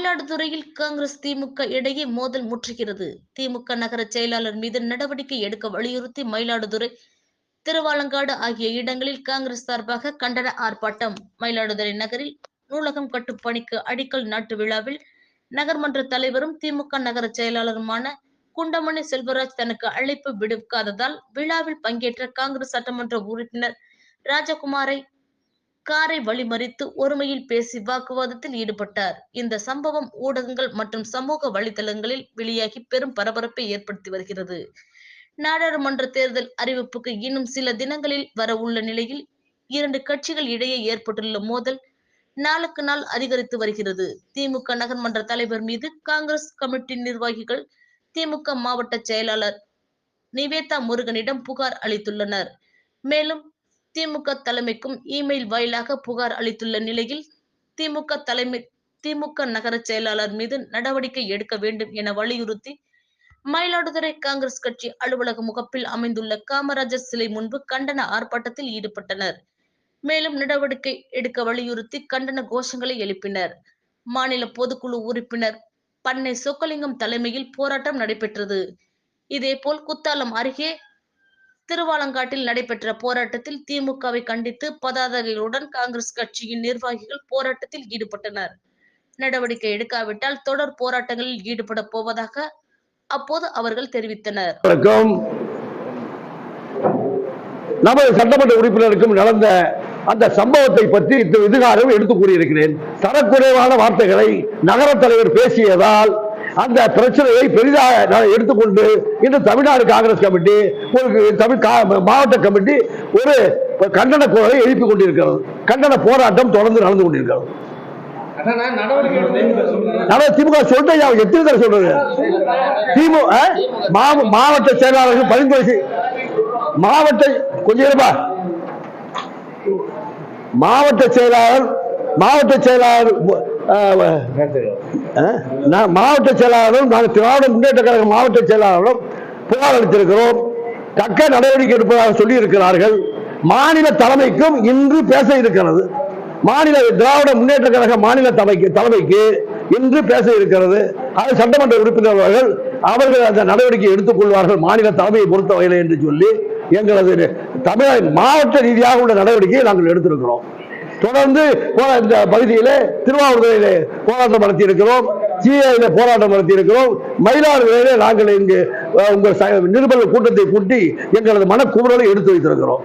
மயிலாடுதுறையில் காங்கிரஸ் திமுக இடையே மோதல் முற்றுகிறது. திமுக நகர செயலாளர் மீது நடவடிக்கை எடுக்க வலியுறுத்தி மயிலாடுதுறை திருவாலங்காடு ஆகிய இடங்களில் காங்கிரஸ் சார்பாக கண்டன ஆர்ப்பாட்டம். மயிலாடுதுறை நகரில் நூலகம் கட்டும் பணிக்கு அடிக்கல் நாட்டு விழாவில் நகர்மன்ற தலைவரும் திமுக நகர செயலாளருமான குண்டமணி செல்வராஜ் தனக்கு அழைப்பு விடுக்காததால் விழாவில் பங்கேற்ற காங்கிரஸ் சட்டமன்ற உறுப்பினர் ராஜகுமாரை காரை வழிமறித்து ஒருமையில் பேசி வாக்குவாதத்தில் ஈடுபட்டார். இந்த சம்பவம் ஊடகங்கள் மற்றும் சமூக வலைதளங்களில் வெளியாகி பெரும் பரபரப்பை ஏற்படுத்தி வருகிறது. நாடாளுமன்ற தேர்தல் அறிவிப்புக்கு இன்னும் சில தினங்களில் வர உள்ள நிலையில் இரண்டு கட்சிகள் இடையே ஏற்பட்டுள்ள மோதல் நாளுக்கு நாள் அதிகரித்து வருகிறது. திமுக நகர்மன்ற தலைவர் மீது காங்கிரஸ் கமிட்டி நிர்வாகிகள் திமுக மாவட்ட செயலாளர் நிவேதா முருகனிடம் புகார் அளித்துள்ளனர். மேலும் திமுக தலைமைக்கும் இமெயில் வாயிலாக புகார் அளித்துள்ள நிலையில் திமுக தலைமை திமுக நகர செயலாளர் மீது நடவடிக்கை எடுக்க வேண்டும் என வலியுறுத்தி மயிலாடுதுறை காங்கிரஸ் கட்சி அலுவலக முகப்பில் அமைந்துள்ள காமராஜர் சிலை முன்பு கண்டன ஆர்ப்பாட்டத்தில் ஈடுபட்டனர். மேலும் நடவடிக்கை எடுக்க வலியுறுத்தி கண்டன கோஷங்களை எழுப்பினர். மாநில பொதுக்குழு உறுப்பினர் பண்ணை சொக்கலிங்கம் தலைமையில் போராட்டம் நடைபெற்றது. இதேபோல் குத்தாலம் அருகே திருவாலங்காட்டில் நடைபெற்ற போராட்டத்தில் திமுகவை கண்டித்து பதாதைகளுடன் காங்கிரஸ் கட்சியின் நிர்வாகிகள் போராட்டத்தில் ஈடுபட்டனர். நடவடிக்கை எடுக்காவிட்டால் தொடர் போராட்டங்களில் ஈடுபட போவதாக அப்போது அவர்கள் தெரிவித்தனர். நமது சட்டமன்ற உறுப்பினருக்கும் நடந்த அந்த சம்பவத்தை பற்றி இந்த இதுகாரம் எடுத்து கூறியிருக்கிறேன். தரக்குறைவான வார்த்தைகளை நகர தலைவர் பேசியதால் அந்த பிரச்சனையை பெரிதாக எடுத்துக்கொண்டு இன்று தமிழ்நாடு காங்கிரஸ் கமிட்டி ஒரு தமிழ் கா- மாவட்ட கமிட்டி ஒரு கண்டன குரலை எழுப்பிக் கொண்டிருக்கிறது. கண்டன போராட்டம் தொடர்ந்து நடந்து கொண்டிருக்கிறது. திமுக சொல்லிட்டு அவங்க எத்தனை தடவை சொல்றது? திமுக மாவட்ட செயலாளர்கள் பரிந்துரை மாவட்ட கொஞ்சம் இருப்பா. மாவட்ட செயலாளர் மாவட்ட செயலாளர் நான் மாவட்ட செயலாளரும் நாங்கள் திராவிட முன்னேற்ற கழக மாவட்ட செயலாளரும் புகார் அளித்திருக்கிறோம். தக்க நடவடிக்கை எடுப்பதாக சொல்லி இருக்கிறார்கள் மாநில தலைமைக்கும் இன்று பேச இருக்கிறது. மாநில திராவிட முன்னேற்ற கழக மாநில தலைமைக்கு தலைமைக்கு இன்று பேச இருக்கிறது. அது சட்டமன்ற உறுப்பினர் அவர்கள் அவர்கள் அந்த நடவடிக்கை எடுத்துக்கொள்வார்கள் மாநில தலைமையை பொறுத்த வகையில் என்று சொல்லி எங்களது தமிழக மாவட்ட ரீதியாக உள்ள நடவடிக்கையை நாங்கள் எடுத்திருக்கிறோம். தொடர்ந்து இந்த பகுதியிலே திருவாவூர்துறையிலே போராட்டம் நடத்தி இருக்கிறோம் சிஐல போராட்டம் நடத்தி இருக்கிறோம் மயிலாடுதுறையிலே நாங்கள் இங்கு உங்கள் ச- கூட்டத்தை கூட்டி எங்களது மனக்குமுறலை எடுத்து வைத்திருக்கிறோம்.